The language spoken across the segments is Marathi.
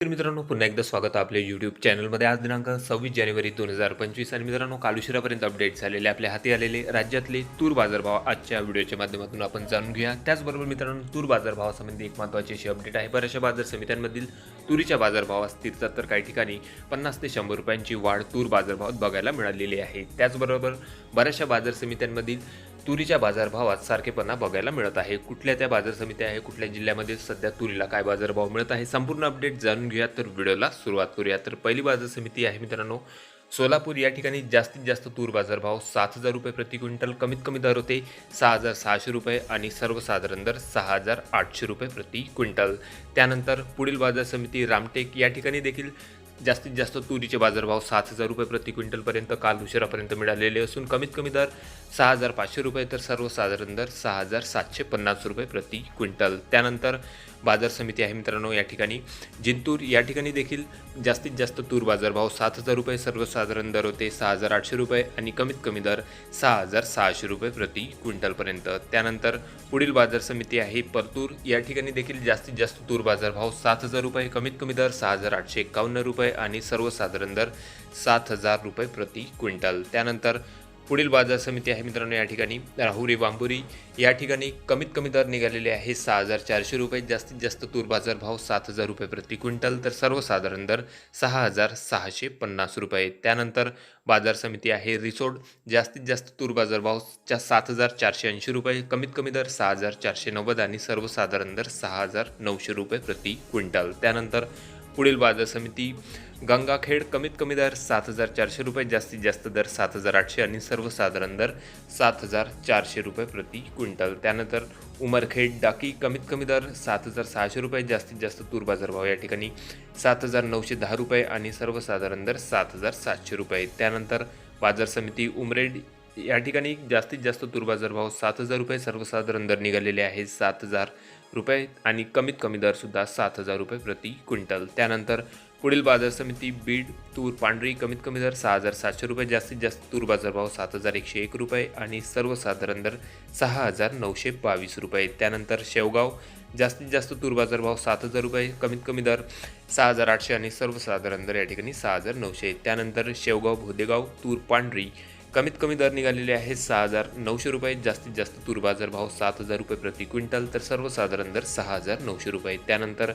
तर मित्रांनो पुन्हा एकदा स्वागत आपल्या यूट्यूब चॅनलमध्ये आज दिनांक सव्वीस जानेवारी दोन हजार पंचवीस आणि मित्रांनो काल उशिरापर्यंत अपडेट झालेले आपल्या हाती आलेले राज्यातले तूर बाजारभाव आजच्या व्हिडिओच्या माध्यमातून आपण जाणून घेऊया. त्याचबरोबर मित्रांनो तूर बाजारभावासंबंधी एक महत्त्वाची अशी अपडेट आहे. बऱ्याचशा बाजार समित्यांमधील तुरीच्या बाजारभावात स्थिरता तर काही ठिकाणी पन्नास ते शंभर रुपयांची वाढ तूर बाजारभावात बघायला मिळालेली आहे. त्याचबरोबर बऱ्याचशा बाजार समित्यांमधील तुरीच्या बाजारभावात सारखेपणा बघायला मिळत आहे. कुठल्या त्या बाजार समित्या आहे कुठल्या जिल्ह्यामध्ये सध्या तुरीला काय बाजारभाव मिळत आहे संपूर्ण अपडेट जाणून घेऊया तर व्हिडिओला सुरुवात करूया. तर पहिली बाजार समिती आहे मित्रांनो सोलापूर. या ठिकाणी जास्तीत जास्त तूर बाजारभाव सात हजार रुपये प्रति क्विंटल कमीत कमी दर होते सहा हजार सहाशे रुपये आणि सर्वसाधारण दर सहा हजार आठशे रुपये प्रति क्विंटल. त्यानंतर पुढील बाजार समिती रामटेक. या ठिकाणी देखील जास्तीत जास्त तुरीचे बाजारभाव सात हजार रुपये प्रति क्विंटलपर्यंत काल उशिरापर्यंत मिळालेले असून कमीत कमी दर सहा हजार पाचशे रुपये तर सर्वसाधारण दर सहा हजार सातशे पन्नास रुपये प्रति क्विंटल. त्यानंतर बाजार समिती आहे मित्रांनो या ठिकाणी. जिंतूर या ठिकाणी देखील जास्तीत जास्त तूर बाजारभाव सात हजार रुपये सर्वसाधारण दर होते सहा हजार आठशे रुपये आणि कमीत कमी दर सहा हजार सहाशे रुपये प्रति क्विंटलपर्यंत. त्यानंतर पुढील बाजार समिती आहे परतूर. या ठिकाणी देखील जास्तीत जास्त तूर बाजारभाव सात हजार रुपये कमीत कमी दर सहा हजार आठशे एकावन्न रुपये आणि सर्वसाधारण दर सात हजार रुपये प्रति क्विंटल. त्यानंतर पुढील बाजार समिती आहे मित्रांनो या ठिकाणी. राहुरी बांबुरी या ठिकाणी कमीत कमी दर निघालेले आहे सहा हजार चारशे रुपये. जास्तीत जास्त तूर बाजार भाव सात हजार रुपये प्रति क्विंटल तर सर्वसाधारण दर सहा हजार सहाशे पन्नास रुपये. त्यानंतर बाजार समिती आहे रिसोड. जास्तीत जास्त तूर बाजार भाव च्या सात हजार चारशे ऐंशी रुपये. कमीत कमी दर सहा हजार चारशे नव्वद आणि सर्वसाधारण दर सहा हजार नऊशे रुपये प्रति क्विंटल. त्यानंतर पुढील बाजार समिती गंगाखेड कमीत कमी दर सात हजार चारशे रुपये जास्तीत जास्त दर सात हजार आठशे आणि सर्वसाधारण दर सात हजार चारशे रुपये प्रति क्विंटल. त्यानंतर उमरखेड डाकी कमीत कमी दर सात हजार सहाशे रुपये जास्तीत जास्त तूर बाजारभाव या ठिकाणी सात हजार नऊशे दहा रुपये आणि सर्वसाधारण दर सात हजार सातशे रुपये. त्यानंतर बाजार समिती उमरेड या ठिकाणी जास्तीत जास्त तूर बाजारभाव सात हजार रुपये सर्वसाधारण दर निघालेले आहे सात हजार रुपये आणि कमीत कमी दरसुद्धा सात हजार रुपये प्रति क्विंटल. त्यानंतर पुढील बाजार समिती बीड तूर पांढरी कमीत कमी दर सहा हजार सातशे रुपये जास्तीत जास्त तूर बाजारभाव सात हजार एकशे एक रुपये आणि सर्वसाधारण दर सहा हजार नऊशे बावीस रुपये. त्यानंतर शेवगाव जास्तीत जास्त तूर बाजारभाव सात हजार रुपये कमीत कमी दर सहा हजार आठशे आणि सर्वसाधारण दर या ठिकाणी सहा हजार नऊशे. त्यानंतर शेवगाव भोदेगाव तूर पांढरी कमीत कमी दर निघालेले आहेत सहा हजार नऊशे रुपये. जास्तीत जास्त तूर बाजार भाव सात हजार रुपये प्रति क्विंटल तर सर्वसाधारण दर सहा हजार नऊशे रुपये. त्यानंतर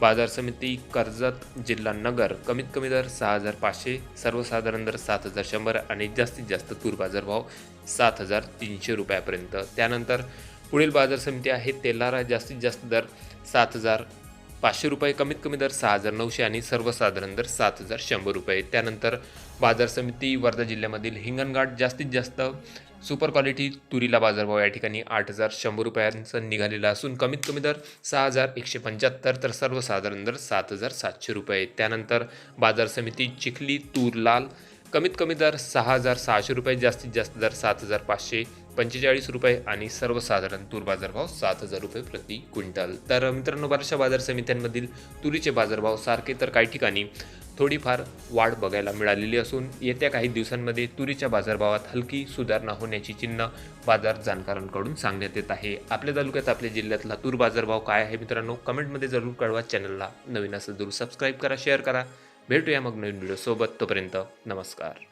बाजार समिती कर्जत जिल्हा नगर कमीत कमी दर सहा हजार पाचशे सर्वसाधारण दर सात हजार शंभर आणि जास्तीत जास्त तूर बाजार भाव सात हजार तीनशे रुपयापर्यंत. त्यानंतर पुढील बाजार समिती आहे तेलारा. जास्तीत जास्त दर सात हजार पाचशे रुपये कमीत कमी दर सहा हजार नऊशे आणि सर्वसाधारण दर सात हजार शंभर रुपये. त्यानंतर बाजार समिती वर्धा जिल्ह्यामधील हिंगणघाट जास्तीत जास्त सुपर क्वालिटी तुरीला बाजारभाव या ठिकाणी आठ हजार शंभर रुपयांचं निघालेला असून कमीत कमी दर सहा हजार एकशे पंच्याहत्तर तर सर्वसाधारण दर सात हजार सातशे रुपये. त्यानंतर बाजार समिती चिखली तूर लाल कमीत कमी दर सहा हजार सहाशे रुपये जास्तीत जास्त दर सात हजार पाचशे पंचेचाळीस रुपये आणि सर्वसाधारण तूर बाजारभाव सात हजार रुपये प्रति क्विंटल. तर मित्रांनो बऱ्याचशा बाजार समित्यांमधील तुरीचे बाजारभाव सारखे तर काही ठिकाणी थोडीफार वाढ बघायला मिळालेली असून येत्या काही दिवसांमध्ये तुरीच्या बाजारभावात हलकी सुधारणा होण्याची चिन्ह बाजार जाणकारांकडून सांगण्यात येत आहे. आपल्या तालुक्यात आपल्या जिल्ह्यातला तूर बाजारभाव काय आहे मित्रांनो कमेंटमध्ये जरूर कळवा. चॅनलला नवीन असं जरूर सबस्क्राईब करा शेअर करा. भेटूया मग नवीन व्हिडिओ सोबत तोपर्यंत नमस्कार